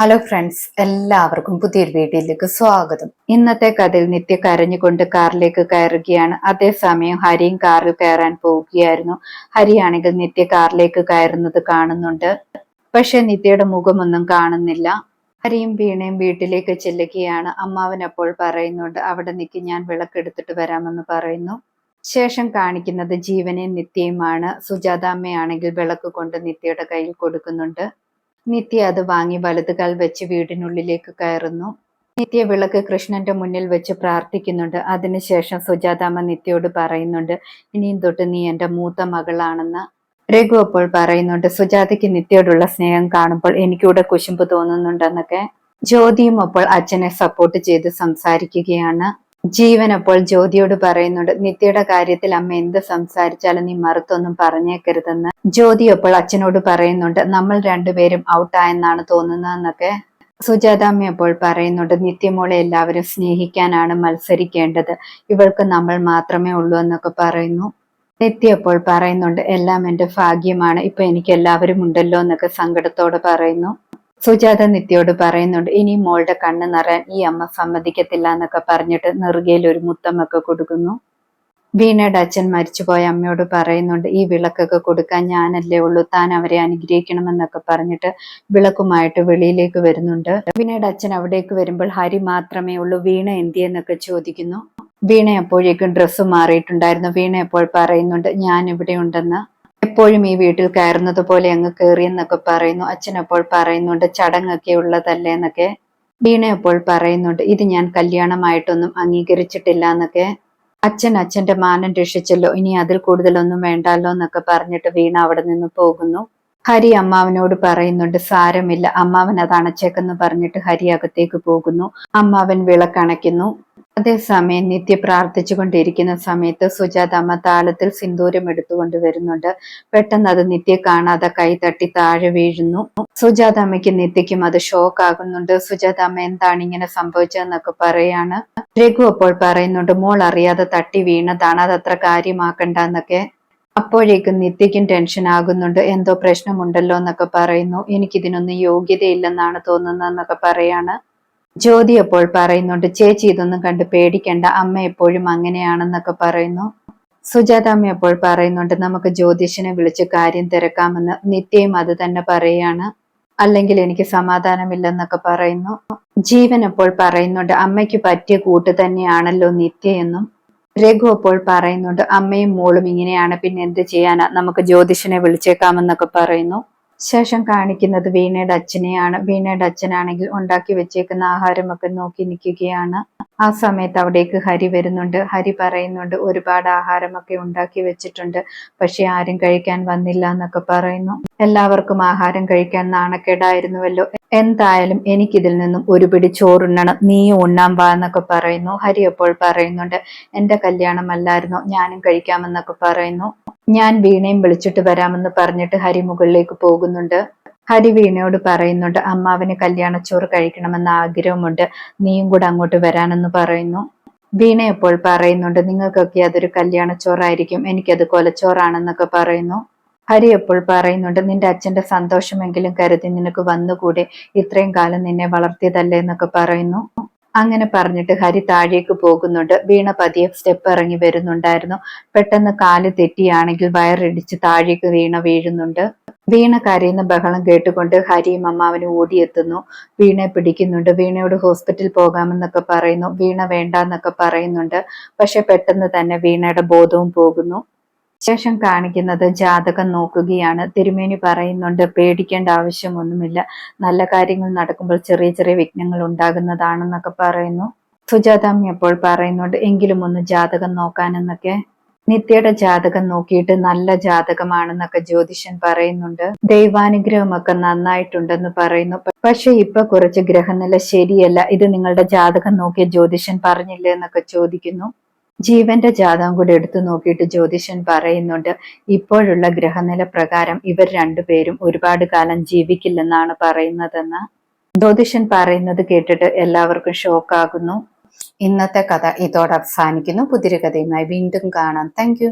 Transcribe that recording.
Hello friends എല്ലാവർക്കും പുതിയൊരു വീഡിയോയിലേക്ക് സ്വാഗതം. ഇന്നത്തെ കഥയിൽ നിത്യ കരഞ്ഞുകൊണ്ട് കാറിലേക്ക് കയറുകയാണ്. അതേസമയം ഹരിയും കാറിൽ കയറാൻ പോവുകയായിരുന്നു. ഹരിയാണെങ്കിൽ നിത്യ കാറിലേക്ക് കയറുന്നത് കാണുന്നുണ്ട്. പക്ഷെ നിത്യയുടെ മുഖമൊന്നും കാണുന്നില്ല. ഹരിയും വീണയും വീട്ടിലേക്ക് ചെല്ലുകയാണ്. അമ്മാവൻ അപ്പോൾ പറയുന്നുണ്ട് അവിടെ നിൽക്കി ഞാൻ വിളക്കെടുത്തിട്ട് വരാമെന്ന് പറയുന്നു. ശേഷം കാണിക്കുന്നത് ജീവനെയും നിത്യയുമാണ്. സുജാതാമ്മയാണെങ്കിൽ വിളക്ക് കൊണ്ട് നിത്യയുടെ കയ്യിൽ കൊടുക്കുന്നുണ്ട്. നിത്യ അത് വാങ്ങി വലതുകാൽ വെച്ച് വീടിനുള്ളിലേക്ക് കയറുന്നു. നിത്യ വിളക്ക് കൃഷ്ണന്റെ മുന്നിൽ വെച്ച് പ്രാർത്ഥിക്കുന്നുണ്ട്. അതിനുശേഷം സുജാതാമ്മ നിത്യയോട് പറയുന്നുണ്ട് ഇനിയും തൊട്ട് നീ എന്റെ മൂത്ത മകളാണെന്ന്. രഘു അപ്പോൾ പറയുന്നുണ്ട് സുജാതയ്ക്ക് നിത്യയോടുള്ള സ്നേഹം കാണുമ്പോൾ എനിക്കൂടെ കുശുമ്പ് തോന്നുന്നുണ്ടെന്നൊക്കെ. ജ്യോതിയും അപ്പോൾ അച്ഛനെ സപ്പോർട്ട് ചെയ്ത് സംസാരിക്കുകയാണ്. ജീവൻ അപ്പോൾ ജ്യോതിയോട് പറയുന്നുണ്ട് നിത്യയുടെ കാര്യത്തിൽ അമ്മ എന്ത് സംസാരിച്ചാലും നീ മറുത്തൊന്നും പറഞ്ഞേക്കരുതെന്ന്. ജ്യോതി അപ്പോൾ അച്ഛനോട് പറയുന്നുണ്ട് നമ്മൾ രണ്ടുപേരും ഔട്ടായെന്നാണ് തോന്നുന്നതെന്നൊക്കെ. സുജാതാമ്മ അപ്പോൾ പറയുന്നുണ്ട് നിത്യമോളെ എല്ലാവരും സ്നേഹിക്കാനാണ് മത്സരിക്കേണ്ടത്. ഇവൾക്ക് നമ്മൾ മാത്രമേ ഉള്ളൂ എന്നൊക്കെ പറയുന്നു. നിത്യ അപ്പോൾ പറയുന്നുണ്ട് എല്ലാം എന്റെ ഭാഗ്യമാണ്. ഇപ്പൊ എനിക്ക് എല്ലാവരും ഉണ്ടല്ലോ എന്നൊക്കെ സങ്കടത്തോടെ പറയുന്നു. സുജാത നിത്യയോട് പറയുന്നുണ്ട് ഇനി മോളുടെ കണ്ണ് നിറയാൻ ഈ അമ്മ സമ്മതിക്കത്തില്ല എന്നൊക്കെ പറഞ്ഞിട്ട് നെറുകയിൽ ഒരു മുത്തമൊക്കെ കൊടുക്കുന്നു. വീണയുടെ അച്ഛൻ മരിച്ചുപോയ അമ്മയോട് പറയുന്നുണ്ട് ഈ വിളക്കൊക്കെ കൊടുക്കാൻ ഞാനല്ലേ ഉള്ളൂ താൻ അവരെ അനുഗ്രഹിക്കണമെന്നൊക്കെ പറഞ്ഞിട്ട് വിളക്കുമായിട്ട് വെളിയിലേക്ക് വരുന്നുണ്ട്. വീണയുടെ അച്ഛൻ അവിടേക്ക് വരുമ്പോൾ ഹരി മാത്രമേ ഉള്ളൂ വീണ എന്തിയെന്നൊക്കെ ചോദിക്കുന്നു. വീണ എപ്പോഴേക്കും ഡ്രസ്സ് മാറിയിട്ടുണ്ടായിരുന്നു. വീണ എപ്പോൾ പറയുന്നുണ്ട് ഞാൻ ഇവിടെ ഉണ്ടെന്ന് എപ്പോഴും ഈ വീട്ടിൽ കയറുന്നത് പോലെ അങ്ങ് കയറിയെന്നൊക്കെ പറയുന്നു. അച്ഛൻ അപ്പോൾ പറയുന്നുണ്ട് ചടങ്ങൊക്കെ ഉള്ളതല്ലേ എന്നൊക്കെ. വീണ അപ്പോൾ പറയുന്നുണ്ട് ഇത് ഞാൻ കല്യാണമായിട്ടൊന്നും അംഗീകരിച്ചിട്ടില്ല എന്നൊക്കെ. അച്ഛൻ അച്ഛന്റെ മാനം രക്ഷിച്ചല്ലോ ഇനി അതിൽ കൂടുതലൊന്നും വേണ്ടല്ലോ എന്നൊക്കെ പറഞ്ഞിട്ട് വീണ അവിടെ നിന്ന് പോകുന്നു. ഹരി അമ്മാവനോട് പറയുന്നുണ്ട് സാരമില്ല അമ്മാവൻ അത് അണച്ചേക്കെന്ന് പറഞ്ഞിട്ട് ഹരി അകത്തേക്ക് പോകുന്നു. അമ്മാവൻ വിളക്കണയ്ക്കുന്നു അതേസമയം നിത്യ പ്രാർത്ഥിച്ചു കൊണ്ടിരിക്കുന്ന സമയത്ത് സുജാത അമ്മ താളത്തിൽ സിന്ദൂരം എടുത്തുകൊണ്ട് വരുന്നുണ്ട്. പെട്ടെന്ന് അത് നിത്യ കാണാതെ കൈ തട്ടി താഴെ വീഴുന്നു. സുജാത അമ്മയ്ക്ക് നിത്യയ്ക്കും അത് ഷോക്ക് ആകുന്നുണ്ട് സുജാത അമ്മ എന്താണ് ഇങ്ങനെ സംഭവിച്ചതെന്നൊക്കെ പറയാണ്. രഘു അപ്പോൾ പറയുന്നുണ്ട് മോൾ അറിയാതെ തട്ടി വീണതാണ് അത് അത്ര കാര്യമാക്കണ്ട എന്നൊക്കെ അപ്പോഴേക്കും നിത്യയ്ക്കും ടെൻഷൻ ആകുന്നുണ്ട്. എന്തോ പ്രശ്നമുണ്ടല്ലോ എന്നൊക്കെ പറയുന്നു. എനിക്കിതിനൊന്നും യോഗ്യതയില്ലെന്നാണ് തോന്നുന്നതെന്നൊക്കെ പറയാണ്. ജ്യോതി അപ്പോൾ പറയുന്നുണ്ട് ചേച്ചി ഇതൊന്നും കണ്ട് പേടിക്കേണ്ട അമ്മ എപ്പോഴും അങ്ങനെയാണെന്നൊക്കെ പറയുന്നു. സുജാത അമ്മ അപ്പോൾ പറയുന്നുണ്ട് നമുക്ക് ജ്യോതിഷനെ വിളിച്ച് കാര്യം തിരക്കാമെന്ന് നിത്യയും അത് തന്നെ പറയാണ് അല്ലെങ്കിൽ എനിക്ക് സമാധാനമില്ലെന്നൊക്കെ പറയുന്നു. ജീവൻ എപ്പോൾ പറയുന്നുണ്ട് അമ്മയ്ക്ക് പറ്റിയ കൂട്ട് തന്നെയാണല്ലോ നിത്യയെന്നും രഘു അപ്പോൾ പറയുന്നുണ്ട് അമ്മയും മോളും ഇങ്ങനെയാണ് പിന്നെ എന്ത് ചെയ്യാനാ? നമുക്ക് ജ്യോതിഷനെ വിളിച്ചേക്കാമെന്നൊക്കെ പറയുന്നു. ശേഷം കാണിക്കുന്നത് വീണയുടെ അച്ഛനെയാണ്. വീണയുടെ അച്ഛനാണെങ്കിൽ ഉണ്ടാക്കി വെച്ചേക്കുന്ന ആഹാരമൊക്കെ നോക്കി നിൽക്കുകയാണ്. ആ സമയത്ത് അവിടേക്ക് ഹരി വരുന്നുണ്ട്. ഹരി പറയുന്നുണ്ട് ഒരുപാട് ആഹാരമൊക്കെ ഉണ്ടാക്കി വെച്ചിട്ടുണ്ട്. പക്ഷെ ആരും കഴിക്കാൻ വന്നില്ല എന്നൊക്കെ പറയുന്നു. എല്ലാവർക്കും ആഹാരം കഴിക്കാൻ നാണക്കേടായിരുന്നുവല്ലോ. എന്തായാലും എനിക്കിതിൽ നിന്നും ഒരു പിടി ചോറുണ്ണണം. നീ ഉണ്ണാൻ വാ എന്നൊക്കെ പറയുന്നു. ഹരി അപ്പോൾ പറയുന്നുണ്ട് എന്റെ കല്യാണമല്ലായിരുന്നോ ഞാനും കഴിക്കാമെന്നൊക്കെ പറയുന്നു. ഞാൻ വീണയും വിളിച്ചിട്ട് വരാമെന്ന് പറഞ്ഞിട്ട് ഹരി മുകളിലേക്ക് പോകുന്നുണ്ട്. ഹരി വീണയോട് പറയുന്നുണ്ട് അമ്മാവിന് കല്യാണച്ചോറ് കഴിക്കണമെന്ന ആഗ്രഹമുണ്ട്. നീയും കൂടെ അങ്ങോട്ട് വരാനെന്ന് പറയുന്നു. വീണ എപ്പോൾ പറയുന്നുണ്ട് നിങ്ങൾക്കൊക്കെ അതൊരു കല്യാണച്ചോറായിരിക്കും. എനിക്കത് കൊലച്ചോറാണെന്നൊക്കെ പറയുന്നു. ഹരി എപ്പോൾ പറയുന്നുണ്ട് നിന്റെ അച്ഛന്റെ സന്തോഷമെങ്കിലും കരുതി നിനക്ക് വന്നുകൂടെ? ഇത്രയും കാലം നിന്നെ വളർത്തിയതല്ലേ? എന്നൊക്കെ പറയുന്നു. അങ്ങനെ പറഞ്ഞിട്ട് ഹരി താഴേക്ക് പോകുന്നുണ്ട്. വീണ പതിയെ സ്റ്റെപ്പ് ഇറങ്ങി വരുന്നുണ്ടായിരുന്നു. പെട്ടെന്ന് കാൽ തെറ്റിയാണെങ്കിൽ വയറിടിച്ച് താഴേക്ക് വീണ വീഴുന്നുണ്ട്. വീണ കരയുന്ന ബഹളം കേട്ടുകൊണ്ട് ഹരിയും അമ്മാവനും ഓടിയെത്തുന്നു. വീണയെ പിടിക്കുന്നുണ്ട്. വീണയോട് ഹോസ്പിറ്റൽ പോകാമെന്നൊക്കെ പറയുന്നു. വീണ വേണ്ട എന്നൊക്കെ പറയുന്നുണ്ട്. പക്ഷെ പെട്ടെന്ന് തന്നെ വീണയുടെ ബോധവും പോകുന്നു. ശേഷം കാണിക്കുന്നത് ജാതകം നോക്കുകയാണ്. തിരുമേനി പറയുന്നുണ്ട് പേടിക്കേണ്ട ആവശ്യമൊന്നുമില്ല. നല്ല കാര്യങ്ങൾ നടക്കുമ്പോൾ ചെറിയ ചെറിയ വിഘ്നങ്ങൾ ഉണ്ടാകുന്നതാണെന്നൊക്കെ പറയുന്നു. സുജാതാമ്മി അപ്പോൾ പറയുന്നുണ്ട് എങ്കിലും ഒന്ന് ജാതകം നോക്കാനെന്നൊക്കെ. നിത്യയുടെ ജാതകം നോക്കിയിട്ട് നല്ല ജാതകമാണെന്നൊക്കെ ജ്യോതിഷൻ പറയുന്നുണ്ട്. ദൈവാനുഗ്രഹമൊക്കെ നന്നായിട്ടുണ്ടെന്ന് പറയുന്നു. പക്ഷെ ഇപ്പൊ കുറച്ച് ഗ്രഹനില ശരിയല്ല. ഇത് നിങ്ങളുടെ ജാതകം നോക്കിയ ജ്യോതിഷൻ പറഞ്ഞില്ലേ എന്നൊക്കെ ചോദിക്കുന്നു. ജീവന്റെ ജാതകം കൂടി എടുത്തു നോക്കിയിട്ട് ജ്യോതിഷൻ പറയുന്നുണ്ട്. ഇപ്പോഴുള്ള ഗ്രഹനില പ്രകാരം ഇവർ രണ്ടുപേരും ഒരുപാട് കാലം ജീവിക്കില്ലെന്നാണ് പറയുന്നതെന്ന്. ജ്യോതിഷൻ പറയുന്നത് കേട്ടിട്ട് എല്ലാവർക്കും ഷോക്ക് ഷോക്കാകുന്നു. ഇന്നത്തെ കഥ ഇതോടെ അവസാനിക്കുന്നു. പുതിയൊരു കഥയുമായി വീണ്ടും കാണാം. താങ്ക്